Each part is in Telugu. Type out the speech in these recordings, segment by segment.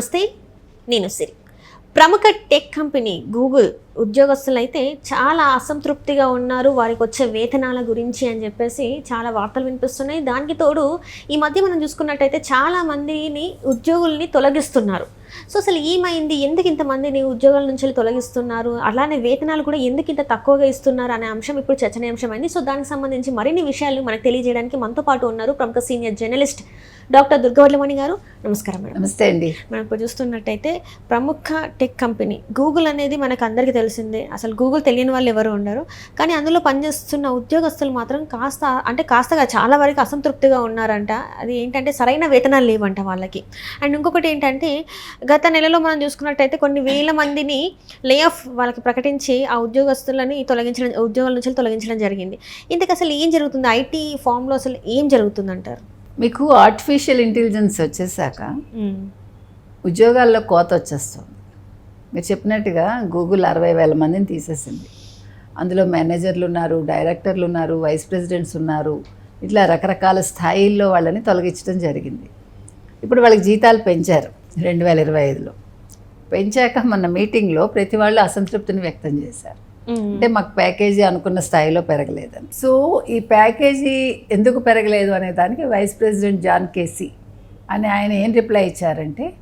నమస్తే నేను సిరి. ప్రముఖ టెక్ కంపెనీ గూగుల్ ఉద్యోగస్తులు అయితే చాలా అసంతృప్తిగా ఉన్నారు వారికి వచ్చే వేతనాల గురించి అని చెప్పేసి చాలా వార్తలు వినిపిస్తున్నాయి. దానికి తోడు ఈ మధ్య మనం చూసుకున్నట్టయితే చాలా మందిని ఉద్యోగుల్ని తొలగిస్తున్నారు. సో అసలు ఏమైంది? ఎందుకు ఇంతమందిని ఉద్యోగాల నుంచి తొలగిస్తున్నారు? అలానే వేతనాలు కూడా ఎందుకు ఇంత తక్కువగా ఇస్తున్నారు అనే అంశం ఇప్పుడు చర్చనీయాంశమైంది. సో దానికి సంబంధించి మరిన్ని విషయాలు మనకు తెలియజేయడానికి మనతో పాటు ఉన్నారు ప్రముఖ సీనియర్ జర్నలిస్ట్ డాక్టర్ దుర్గవడ్లమణి గారు. నమస్కారం మేడం. నమస్తే అండి. మనం ఇప్పుడు చూస్తున్నట్టయితే ప్రముఖ టెక్ కంపెనీ గూగుల్ అనేది మనకు అందరికీ తెలిసిందే. అసలు గూగుల్ తెలియని వాళ్ళు ఎవరు ఉండరు. కానీ అందులో పనిచేస్తున్న ఉద్యోగస్తులు మాత్రం కాస్త అంటే కాస్తగా చాలా వరకు అసంతృప్తిగా ఉన్నారంట. అది ఏంటంటే సరైన వేతనాలు లేవంట వాళ్ళకి. అండ్ ఇంకొకటి ఏంటంటే గత నెలలో మనం చూసుకున్నట్టయితే కొన్ని వేల మందిని లే ఆఫ్ వాళ్ళకి ప్రకటించి ఆ ఉద్యోగస్తులని తొలగించడం ఉద్యోగాల నుంచి తొలగించడం జరిగింది. ఇంతకు అసలు ఏం జరుగుతుంది? ఐటీ ఫామ్లో అసలు ఏం జరుగుతుందంటారు? మీకు ఆర్టిఫిషియల్ ఇంటెలిజెన్స్ వచ్చేసాక ఉద్యోగాల్లో కోత వచ్చేస్తుంది. మీరు చెప్పినట్టుగా గూగుల్ అరవై వేల మందిని తీసేసింది. అందులో మేనేజర్లు ఉన్నారు డైరెక్టర్లు ఉన్నారు వైస్ ప్రెసిడెంట్స్ ఉన్నారు. ఇట్లా రకరకాల స్థాయిల్లో వాళ్ళని తొలగించడం జరిగింది. ఇప్పుడు వాళ్ళకి జీతాలు పెంచారు. రెండు వేల ఇరవై ఐదులో. పెంచాక మన మీటింగ్లో ప్రతి వాళ్ళు అసంతృప్తిని వ్యక్తం చేశారు. అంటే మాకు ప్యాకేజీ అనుకున్న స్థాయిలో పెరగలేదని. సో ఈ ప్యాకేజీ ఎందుకు పెరగలేదు అనే దానికి వైస్ ప్రెసిడెంట్ జాన్ కేసీ అని ఆయన ఏం రిప్లై ఇచ్చారంటే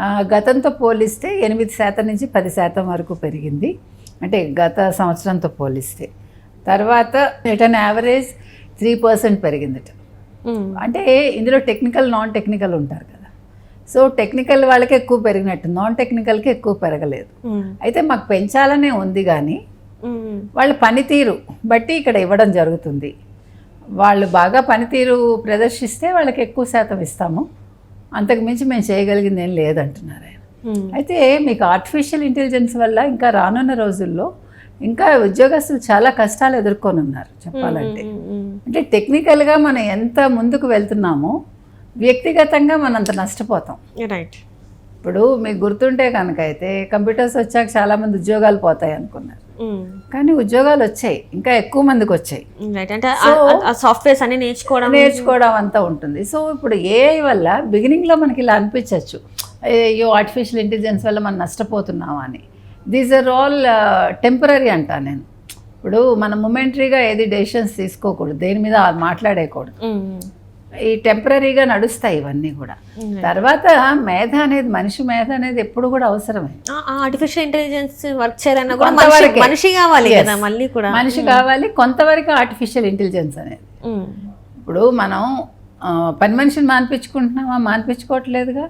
"ఆ, గతంతో పోలిస్తే ఎనిమిది శాతం నుంచి పది శాతం వరకు పెరిగింది. అంటే గత సంవత్సరంతో పోలిస్తే. తర్వాత రిటర్న్ యావరేజ్ త్రీ పర్సెంట్ పెరిగిందట. అంటే ఇందులో టెక్నికల్ నాన్ టెక్నికల్ ఉంటారు కదా. సో టెక్నికల్ వాళ్ళకి ఎక్కువ పెరిగినట్టు నాన్ టెక్నికల్కి ఎక్కువ పెరగలేదు. అయితే మాకు పెంచాలనే ఉంది కానీ వాళ్ళ పనితీరు బట్టి ఇక్కడ ఇవ్వడం జరుగుతుంది. వాళ్ళు బాగా పనితీరు ప్రదర్శిస్తే వాళ్ళకి ఎక్కువ శాతం ఇస్తాము. అంతకు మించి మేము చేయగలిగింది ఏం లేదంటున్నారు ఆయన. అయితే మీకు ఆర్టిఫిషియల్ ఇంటెలిజెన్స్ వల్ల ఇంకా రానున్న రోజుల్లో ఇంకా ఉద్యోగస్తులు చాలా కష్టాలు ఎదుర్కొని ఉన్నారు చెప్పాలంటే అంటే టెక్నికల్గా మనం ఎంత ముందుకు వెళ్తున్నామో వ్యక్తిగతంగా మనం అంత నష్టపోతాం. రైట్ ఇప్పుడు మీకు గుర్తుంటే కనుక అయితే కంప్యూటర్స్ వచ్చాక చాలామంది ఉద్యోగాలు పోతాయి అనుకున్నారు. కానీ ఉద్యోగాలు వచ్చాయి. ఇంకా ఎక్కువ మందికి వచ్చాయి. సాఫ్ట్వేర్స్ అన్ని నేర్చుకోవడం నేర్చుకోవడం అంతా ఉంటుంది. సో ఇప్పుడు ఏఐ వల్ల బిగినింగ్లో మనకి ఇలా అనిపించవచ్చు అయ్యో ఆర్టిఫిషియల్ ఇంటెలిజెన్స్ వల్ల మనం నష్టపోతున్నామా అని. దీస్ ఆర్ ఆల్ టెంపరీ అంటా నేను. ఇప్పుడు మనం మొమెంటరీగా ఏది డెసిషన్స్ తీసుకోకూడదు. దేని మీద మాట్లాడేయకూడదు. ఈ టెంపరీగా నడుస్తాయి ఇవన్నీ కూడా. తర్వాత మేధ అనేది మనిషి మేధ అనేది ఎప్పుడు కూడా అవసరమే. ఆర్టిఫిషియల్ ఇంటెలిజెన్స్ వర్క్ చేయాలన్నా కూడా. మనిషి- మనిషి కావాలి. కదా మళ్ళీ కూడా. మనిషి కావాలి కొంతవరకు ఆర్టిఫిషియల్ ఇంటెలిజెన్స్ అనేది. ఉమ్. ఇప్పుడు మనం పని మనిషిని మాన్పించుకుంటున్నామా? మాన్పించుకోవట్లేదుగా?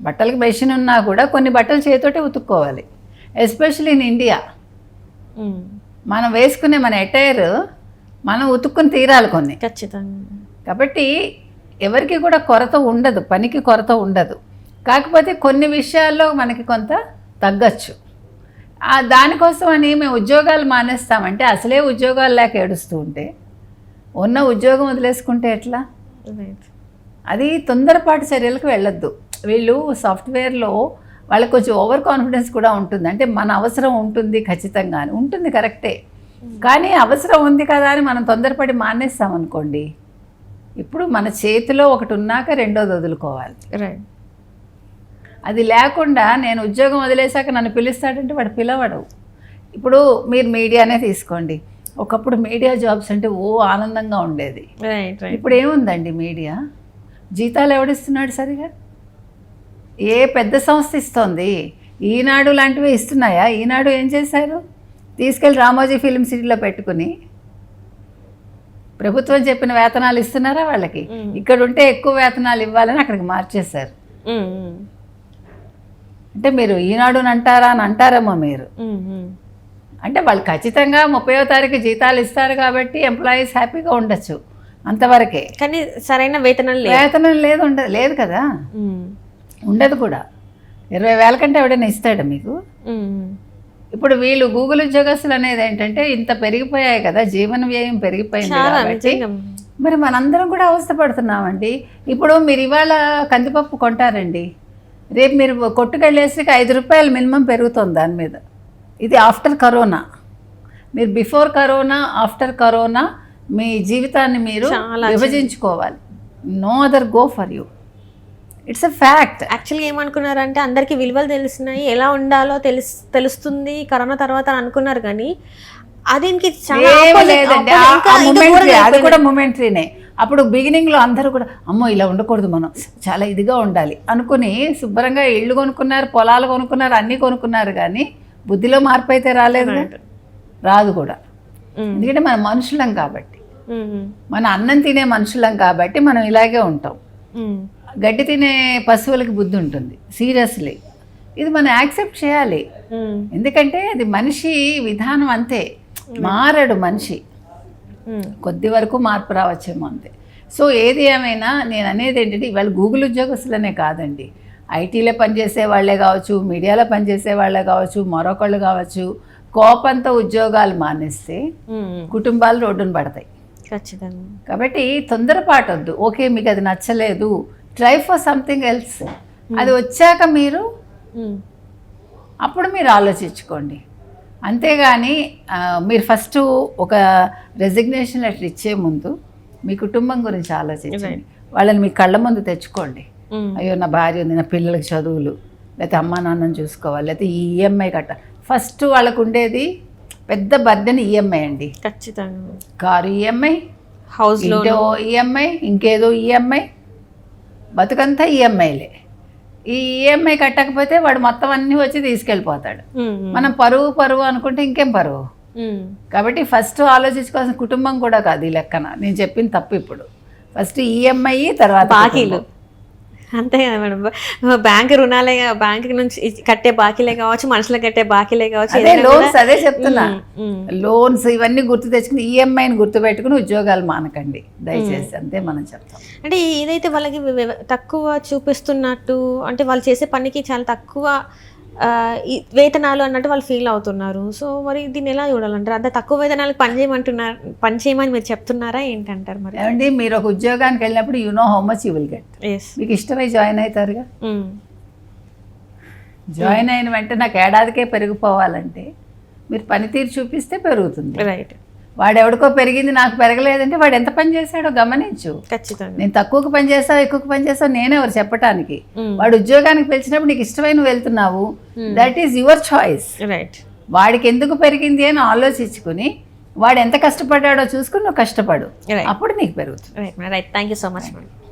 బట్టలకు మెషిన్ ఉన్నా కూడా కొన్ని బట్టలు చేతితోటే ఉతుక్కోవాలి. Especially in India. మనం వేసుకునే మన ఎటైర్ మనం ఉతుక్కుని తీరాలి కొన్ని. ఖచ్చితంగా. కాబట్టి ఎవరికి కూడా కొరత ఉండదు పనికి కొరత ఉండదు. కాకపోతే కొన్ని విషయాల్లో మనకి కొంత తగ్గచ్చు. దానికోసం అని మేము ఉద్యోగాలు మానేస్తామంటే అసలే ఉద్యోగాలు లేక ఏడుస్తూ ఉంటే ఉన్న ఉద్యోగం వదిలేసుకుంటే ఎట్లా? అది తొందరపాటు చర్యలకు వెళ్ళొద్దు. వీళ్ళు సాఫ్ట్వేర్లో వాళ్ళకి కొంచెం ఓవర్ కాన్ఫిడెన్స్ కూడా ఉంటుంది. అంటే మన అవసరం ఉంటుంది ఖచ్చితంగా అని ఉంటుంది కరెక్టే. కానీ అవసరం ఉంది కదా అని మనం తొందరపడి మానేస్తాం అనుకోండి ఇప్పుడు మన చేతిలో ఒకటి ఉన్నాక రెండోది వదులుకోవాలి. రైట్ అది లేకుండా నేను ఉద్యోగం వదిలేశాక నన్ను పిలుస్తాడంటే వాడు పిలవడు. ఇప్పుడు మీరు మీడియానే తీసుకోండి. ఒకప్పుడు మీడియా జాబ్స్ అంటే ఓ ఆనందంగా ఉండేది. ఇప్పుడు ఏముందండి మీడియా? జీతాలు ఎవడిస్తున్నాడు సరిగా? ఏ పెద్ద సంస్థ ఇస్తోంది? ఈనాడు లాంటివి ఇస్తున్నాయా? ఈనాడు ఏం చేశారు? తీసుకెళ్ళి రామోజీ ఫిలిం సిటీలో పెట్టుకుని ప్రభుత్వం చెప్పిన వేతనాలు ఇస్తున్నారా వాళ్ళకి? ఇక్కడ ఉంటే ఎక్కువ వేతనాలు ఇవ్వాలని అక్కడికి మార్చేశారు. అంటే మీరు ఈనాడు అని అంటారా అని అంటారేమో మీరు. అంటే వాళ్ళు ఖచ్చితంగా ముప్పయో తారీఖు జీతాలు ఇస్తారు కాబట్టి ఎంప్లాయీస్ హ్యాపీగా ఉండొచ్చు అంతవరకే. కానీ సరైన వేతనం వేతనం లేదు ఉండదు లేదు కదా. ఉండదు కూడా. ఇరవై వేల కంటే ఎవడైనా ఇస్తాడా మీకు. ఇప్పుడు వీళ్ళు గూగుల్ ఉద్యోగస్తులు అనేది ఏంటంటే ఇంత పెరిగిపోయాయి కదా జీవన వ్యయం పెరిగిపోయింది కాబట్టి మరి మనందరం కూడా అవస్థపడుతున్నామండి. ఇప్పుడు మీరు ఇవాళ కందిపప్పు కొంటారండి. రేపు మీరు కొట్టుకెళ్ళేసరికి ఐదు రూపాయలు మినిమం పెరుగుతుంది దాని మీద. ఇది ఆఫ్టర్ కరోనా. మీరు బిఫోర్ కరోనా ఆఫ్టర్ కరోనా మీ జీవితాన్ని మీరు విభజించుకోవాలి. No other go for you. It's a fact యాక్చువల్గా ఏమనుకున్నారంటే అందరికీ విలువలు తెలిసినాయి. ఎలా ఉండాలో తెలుస్ తెలుస్తుంది. కరోనా తర్వాత అని అనుకున్నారు కానీ అది ఇంక చాలా ఏమీ opposite- లేదండి. opposite. ఆ- ఇంకా- ఆ ఇంకా momentary, ఘోరంగా అది. కూడా మొమెంటరీనే అప్పుడు బిగినింగ్లో అందరూ కూడా అమ్మో ఇలా ఉండకూడదు మనం. చాలా ఇదిగా ఉండాలి. అనుకుని శుభ్రంగా ఇళ్ళు కొనుక్కున్నారు పొలాలు కొనుక్కున్నారు అన్నీ కొనుక్కున్నారు కానీ బుద్ధిలో మార్పు అయితే రాలేదు. రాదు కూడా. ఎందుకంటే మన మనుషులం కాబట్టి. మన అన్నం తినే మనుషులం కాబట్టి మనం ఇలాగే ఉంటాం. గడ్డి తినే పశువులకి బుద్ధి ఉంటుంది సీరియస్లీ. ఇది మనం యాక్సెప్ట్ చేయాలి. ఎందుకంటే అది మనిషి విధానం అంతే. మారడు మనిషి. కొద్ది వరకు మార్పు రావచ్చేమో అంతే. సో ఏది ఏమైనా నేను అనేది ఏంటంటే ఇవాళ గూగుల్ ఉద్యోగస్తులనే కాదండి. ఐటీలో పనిచేసే వాళ్ళే కావచ్చు మీడియాలో పనిచేసే వాళ్ళే కావచ్చు మరొకళ్ళు కావచ్చు కోపంతో ఉద్యోగాలు మానేస్తే కుటుంబాలు రోడ్డున పడతాయి. ఖచ్చితంగా. కాబట్టి తొందరపాటొద్దు ఓకే మీకు అది నచ్చలేదు. ట్రై ఫర్ సంథింగ్ ఎల్స్ అది వచ్చాక మీరు ఉమ్, అప్పుడు మీరు ఆలోచించుకోండి. అంతేగాని మీరు ఫస్ట్ ఒక రెసిగ్నేషన్ లెటర్ ఇచ్చే ముందు మీ కుటుంబం గురించి ఆలోచించండి. వాళ్ళని మీ కళ్ళ ముందు తెచ్చుకోండి. ఉమ్, అయ్యో నా భార్య ఉంది నా పిల్లలకి చదువులు లేకపోతే అమ్మా నాన్నని చూసుకోవాలి లేకపోతే ఈ ఈఎంఐ కట్ట. ఫస్ట్ వాళ్ళకు ఉండేది పెద్ద బర్డెన్ ఈఎంఐ అండి. ఖచ్చితంగా. కారు ఈఎంఐ హౌస్ ఈఎంఐ ఇంకేదో ఈఎంఐ బతుకంతా ఈఎంఐలే. ఈ ఈఎంఐ కట్టకపోతే వాడు మొత్తం అన్నీ వచ్చి తీసుకెళ్ళిపోతాడు. మనం పరువు పరువు అనుకుంటే ఇంకేం పరువు? కాబట్టి ఫస్ట్ ఆలోచించుకోవాల్సిన కుటుంబం కూడా కాదు ఈ లెక్కన. నేను చెప్పిన తప్పు ఇప్పుడు. ఫస్ట్ ఈఎంఐ తర్వాత బాకీలు. అంతే కదా మేడం. బ్యాంక్ రుణాలే బ్యాంక్ నుంచి కట్టే బాకీలే కావచ్చు మనుషులకు కట్టే బాకీలే కావచ్చు అదే లోన్స్ అదే చెప్తున్నా. లోన్స్ ఇవన్నీ గుర్తు తెచ్చుకుని ఈఎంఐని గుర్తు పెట్టుకుని ఉద్యోగాలు మానకండి. దయచేసి అంతే మనం చెప్తాం. అంటే ఏదైతే వాళ్ళకి తక్కువ చూపిస్తున్నట్టు అంటే వాళ్ళు చేసే పనికి చాలా తక్కువ వేతనాలు అన్నట్టు వాళ్ళు ఫీల్ అవుతున్నారు. సో మరి దీన్ని ఎలా చూడాలంటారు? అంత తక్కువ వేతనాలకు పని చేయమంటున్నారు పని చేయమని మీరు చెప్తున్నారా? ఏంటంటారు మరి? ఏమండి మీరు ఒక ఉద్యోగానికి వెళ్ళినప్పుడు you know how much you will get మీకు ఇష్టమై జాయిన్ అవుతారుగా? జాయిన్ అయిన వెంటనే నాకు ఏడాదికే పెరిగిపోవాలంటే మీరు పనితీరు చూపిస్తే పెరుగుతుంది. రైట్ వాడు ఎవడికో పెరిగింది నాకు పెరగలేదంటే వాడు ఎంత పని చేశాడో గమనించు. ఖచ్చితంగా. నేను తక్కువకు పని చేస్తావు ఎక్కువకు పని చేస్తావు నేనే ఎవరు చెప్పటానికి. Mm. వాడు ఉద్యోగానికి పిలిచినప్పుడు నీకు ఇష్టమైన వెళ్తున్నావు. That is your choice right వాడికి ఎందుకు పెరిగింది అని ఆలోచించుకుని వాడు ఎంత కష్టపడ్డాడో చూసుకుని నువ్వు కష్టపడు. అప్పుడు నీకు పెరుగుతుంది. Right thank you so much